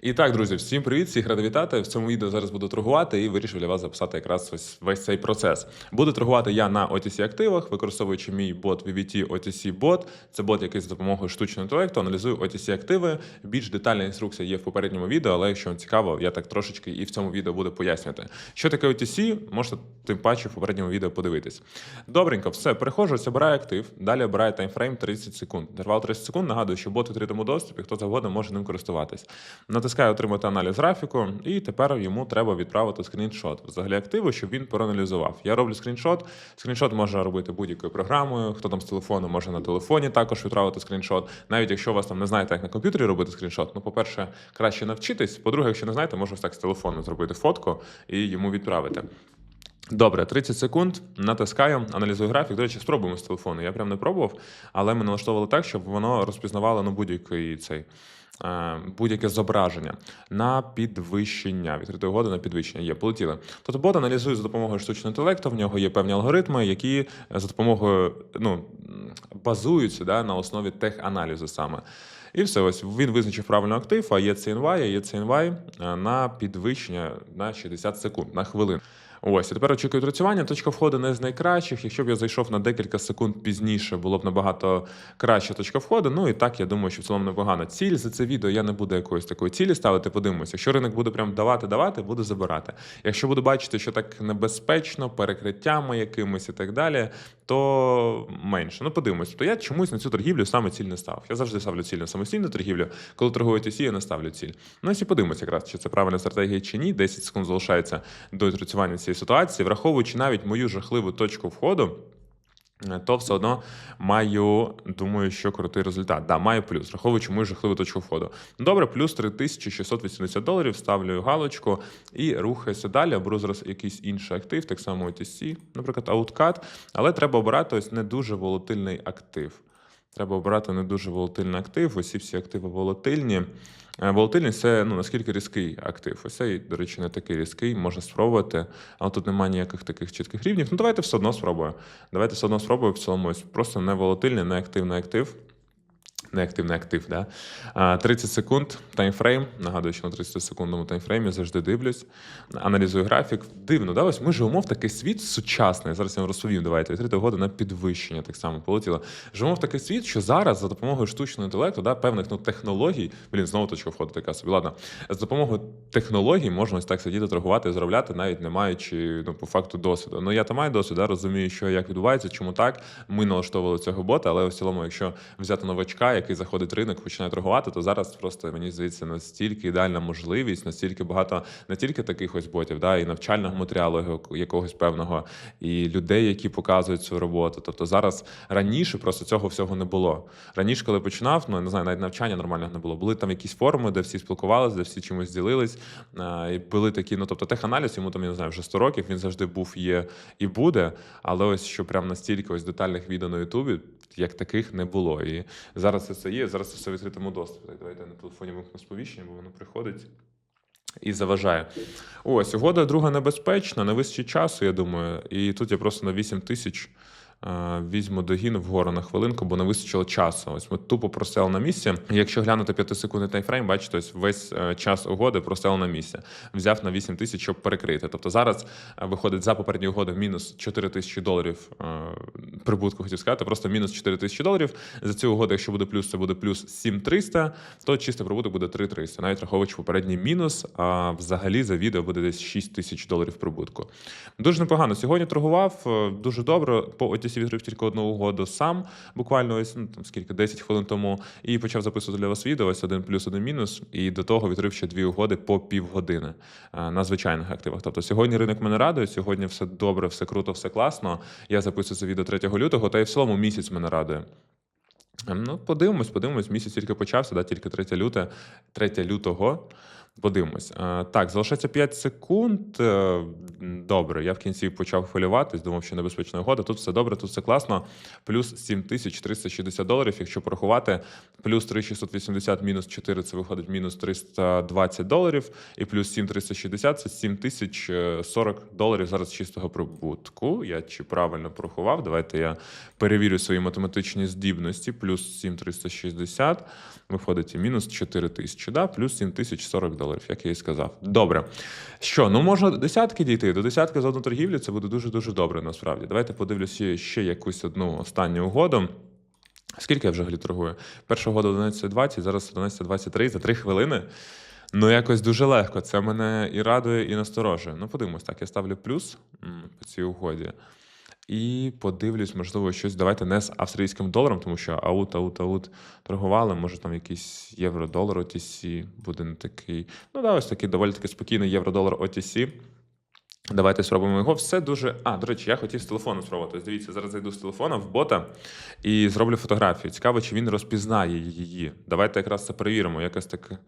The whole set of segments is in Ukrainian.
І так, друзі, всім привіт, всіх радий вітати. В цьому відео зараз буду торгувати і вирішив для вас записати якраз ось весь цей процес. Буду торгувати я на OTC активах, використовуючи мій бот VVT OTC Bot. Це бот, який за допомогою штучного інтелекту аналізує OTC активи. Більш детальна інструкція є в попередньому відео, але якщо вам цікаво, я так трошечки і в цьому відео буду пояснювати. Що таке OTC, можете тим паче в попередньому відео подивитись. Добренько, все, переходжу, обираю актив. Далі обираю таймфрейм 30 секунд. Інтервал 30 секунд. Нагадую, що бот у відкритому доступі, хто завгодно може ним користуватись. Натискаю отримати аналіз графіку, і тепер йому треба відправити скріншот взагалі активу, щоб він проаналізував. Я роблю скріншот. Скріншот можна робити будь-якою програмою. Хто там з телефону може на телефоні також відправити скріншот. Навіть якщо у вас там не знаєте, як на комп'ютері робити скріншот, ну, по-перше, краще навчитись. По-друге, якщо не знаєте, можна так з телефону зробити фотку і йому відправити. Добре, 30 секунд. Натискаю, аналізую графік. До речі, спробуємо з телефону. Я прям не пробував, але ми налаштовували так, щоб воно розпізнавало ну, будь-який цей. Е, Будь-яке зображення на підвищення, відкритої угоди на підвищення є. Полетіли. Тобто бот аналізує за допомогою штучного інтелекту, в нього є певні алгоритми, які е, за допомогою ну, базуються да, на основі теханалізу саме. І все, ось він визначив правильно актив, а є CNY, а є CNY е, на підвищення на 60 секунд, на хвилину. Ось, і тепер очікую працювання. Точка входу не з найкращих. Якщо б я зайшов на декілька секунд пізніше, було б набагато краща точка входу. Ну і так я думаю, що в цілому непогано. Ціль за це відео я не буду якоїсь такої цілі ставити. Подивимося. Якщо ринок буде прям давати, давати, буду забирати. Якщо буду бачити, що так небезпечно, перекриттями якимось і так далі, то менше. Ну, подивимось. То я чомусь на цю торгівлю саме ціль не став. Я завжди ставлю ціль на самостійну торгівлю. Коли торгую TC, я не ставлю ціль. Ну, якщо і подивимось якраз, чи це правильна стратегія чи ні. 10 секунд залишається до відпрацювання цієї ситуації, враховуючи навіть мою жахливу точку входу. Е, То все одно маю, думаю, що крутий результат. Да, маю плюс, враховуючи мою жахливу точку входу. Добре, плюс 3680 доларів, ставлю галочку і рухаюся далі. Беру зараз якийсь інший актив, так само OTC, наприклад, Outcut, але треба обирати ось не дуже волатильний актив. Треба обирати не дуже волатильний актив. Усі всі активи волатильні. Е, Волатильність це ну, наскільки різкий актив. Ось цей, до речі, не такий різкий, можна спробувати, але тут немає ніяких таких чітких рівнів. Ну, давайте все одно спробуємо. Давайте все одно спробуємо в цілому ось просто не волатильний, не активний актив. Неактивний актив, да? 30 секунд таймфрейм. Нагадую, що на 30 секундному таймфреймі завжди дивлюсь. Аналізую графік. Дивно, да? Ось ми живемо в такий світ сучасний. Зараз я вам розповім. Давайте відкрита угода на підвищення так само полетіло. Живемо в такий світ, що зараз за допомогою штучного інтелекту, да, певних ну, технологій, блін, знову точка входу така собі. Ладно, за допомогою технологій можна ось так сидіти, торгувати, заробляти, навіть не маючи ну, по факту досвіду. Ну я там маю досвід, да, розумію, що як відбувається, чому так. Ми налаштовували цього бота, але в цілому, якщо взяти новачка, який заходить в ринок, починає торгувати, то зараз просто мені здається настільки ідеальна можливість, настільки багато не тільки таких ось ботів, да, і навчального матеріалу якогось певного, і людей, які показують цю роботу. Тобто зараз раніше просто цього всього не було. Раніше, коли починав, ну я не знаю, навіть навчання нормального не було. Були там якісь форуми, де всі спілкувалися, де всі чимось ділились. І були такі, ну тобто теханаліз, йому там я не знаю, вже 100 років. Він завжди був, є і буде. Але ось що прям настільки ось детальних відео на Ютубі, як таких не було. І зараз це все є. Зараз це все в відкритому доступі. Давайте на телефоні вимкну сповіщення, бо воно приходить. І заважає. Ось, угода друга небезпечна, не вистачить часу, я думаю. І тут я просто на 8 тисяч візьму догін вгору на хвилинку, бо не вистачило часу. Ось ми тупо просели на місці. Якщо глянути 5-секундний таймфрейм, бачите, ось весь е, час угоди просели на місці. Взяв на 8 тисяч, щоб перекрити. Тобто зараз е, виходить за попередню угоду мінус 4 тисячі доларів е, прибутку, хотів сказати, просто мінус 4 тисячі доларів. За цю угоду, якщо буде плюс, це буде плюс 7300, то чистий прибуток буде 3300, навіть враховуючи попередній мінус, а взагалі за відео буде десь 6 тисяч доларів прибутку. Дуже непогано. Сьогодні торгував е, дуже добре. По OTC відкрив тільки одну угоду сам, буквально ось ну, там скільки 10 хвилин тому, і почав записувати для вас відео. Ось один плюс, один мінус. І до того відкрив ще дві угоди по півгодини е, на звичайних активах. Тобто сьогодні ринок мене радує, сьогодні все добре, все круто, все класно. Я записую це відео 3 лютого, та й в цілому місяць мене радує. Ем, Ну, подивимось, подивимось. Місяць тільки почався, да, тільки 3 люте, 3 лютого. Подивимось. Е, Так, залишається 5 секунд. Е, Добре, я в кінці почав хвилюватись, думав, що небезпечна угода. Тут все добре, тут все класно. Плюс 7360 доларів, якщо порахувати. Плюс 3680 мінус 4 це виходить мінус 320 доларів. І плюс 7360 це 7040 доларів зараз чистого прибутку. Я чи правильно порахував? Давайте я перевірю свої математичні здібності. Плюс 7360 виходить мінус 4000, да? плюс 7040 доларів, як я і сказав. Добре. Що, ну можна до десятки дійти. До десятки за одну торгівлю це буде дуже-дуже добре, насправді. Давайте подивлюся ще якусь одну останню угоду. Скільки я взагалі торгую? Перша угода 11.20, зараз 11.23 за 3 хвилини. Ну, якось дуже легко. Це мене і радує, і насторожує. Ну, подивимось, так, я ставлю плюс по цій угоді. І подивлюсь, можливо, щось давайте не з австрійським доларом, тому що аут, аут, аут торгували. Може там якийсь євро-долар OTC буде не такий. Ну, да, ось такий доволі таки спокійний євро-долар OTC. Давайте спробуємо його. Все дуже. А, до речі, я хотів з телефону спробувати. Дивіться, зараз зайду з телефона в бота і зроблю фотографію. Цікаво, чи він розпізнає її. Давайте якраз це перевіримо. Якось таке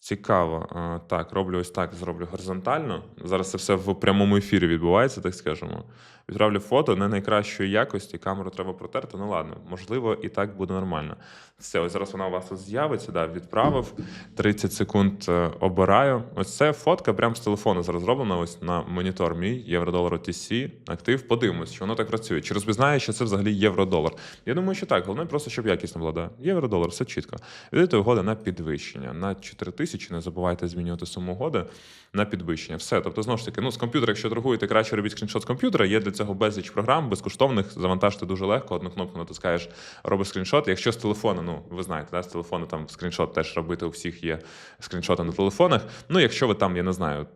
цікаво. Так, роблю ось так, зроблю горизонтально. Зараз це все в прямому ефірі відбувається, так скажемо. Відправлю фото не найкращої якості, камеру треба протерти. Ну ладно, можливо, і так буде нормально. Все, ось зараз вона у вас з'явиться. Да, відправив 30 секунд е, обираю. Ось це фотка прямо з телефону зараз зроблена. Ось на монітор мій євро-долар OTC, актив. Подивимось, чи воно так працює. Чи розпізнає, що це взагалі євро-долар? Я думаю, що так. Головне просто, щоб якісно була. Да. Євро-долар, все чітко. Віддайте угода на підвищення. На 4 тисячі не забувайте змінювати суму угоди на підвищення. Все. Тобто, знову ж таки, ну з комп'ютера, якщо торгуєте, краще робіть скріншот з комп'ютера. Є для цього безліч програм безкоштовних. Завантажити дуже легко. Одну кнопку натискаєш, робиш скріншот. Якщо з телефону, ну ви знаєте, да, з телефону там скріншот теж робити. У всіх є скріншоти на телефонах. Ну, якщо ви там, я не знаю.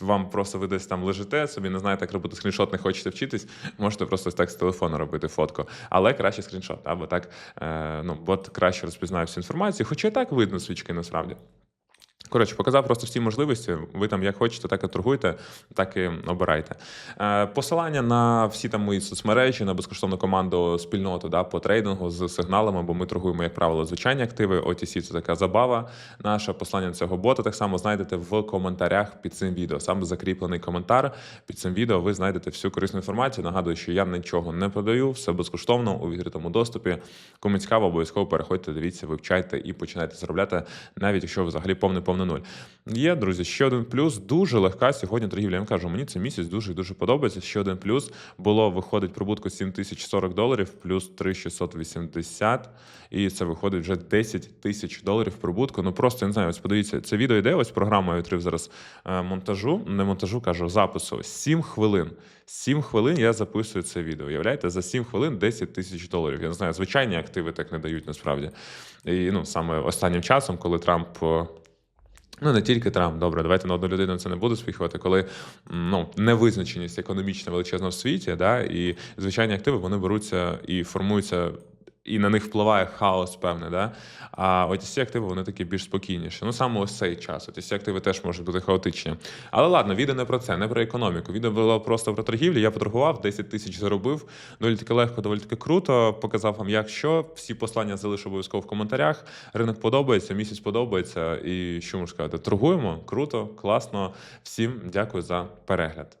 Вам просто ви десь там лежите, собі не знаєте, як робити скріншот, не хочете вчитись, можете просто так з телефону робити фотку. Але краще скріншот, або так е, ну, бот краще розпізнає всю інформацію, хоча і так видно свічки насправді. Коротше, показав просто всі можливості. Ви там як хочете, так і торгуйте, так і обирайте. Е, посилання на всі там мої соцмережі, на безкоштовну команду спільноту да, по трейдингу з сигналами, бо ми торгуємо, як правило, звичайні активи. OTC – це така забава. Наша послання цього бота так само знайдете в коментарях під цим відео. Саме закріплений коментар під цим відео. Ви знайдете всю корисну інформацію. Нагадую, що я нічого не продаю, все безкоштовно у відкритому доступі. Кому цікаво, обов'язково переходьте, дивіться, вивчайте і починайте заробляти, навіть якщо ви взагалі повний повний нуль. Є, друзі, ще один плюс. Дуже легка сьогодні торгівля. Я вам кажу, мені цей місяць дуже дуже подобається. Ще один плюс було виходить прибутку 7040 доларів, плюс 3680, і це виходить вже 10 тисяч доларів прибутку. Ну просто я не знаю, ось подивіться, це відео йде. Ось програма я відкрив зараз е, монтажу. Не монтажу, кажу, запису. 7 хвилин. 7 хвилин я записую це відео. Уявляєте, за 7 хвилин 10 тисяч доларів. Я не знаю, звичайні активи так не дають насправді. І ну саме останнім часом, коли Трамп. Ну, не тільки Трамп, добре, давайте на одну людину це не буду спіхувати, коли ну, невизначеність економічна величезна в світі, да, і звичайні активи вони беруться і формуються, і на них впливає хаос певний. Да? А от ці активи вони такі більш спокійніші. Ну саме ось цей час. От ці активи теж можуть бути хаотичні. Але ладно, відео не про це, не про економіку. Відео було просто про торгівлю. Я поторгував, 10 тисяч заробив. Доволі таки легко, доволі таки круто. Показав вам, як що. Всі послання залишу обов'язково в коментарях. Ринок подобається, місяць подобається. І що можу сказати? Торгуємо, круто, класно. Всім дякую за перегляд.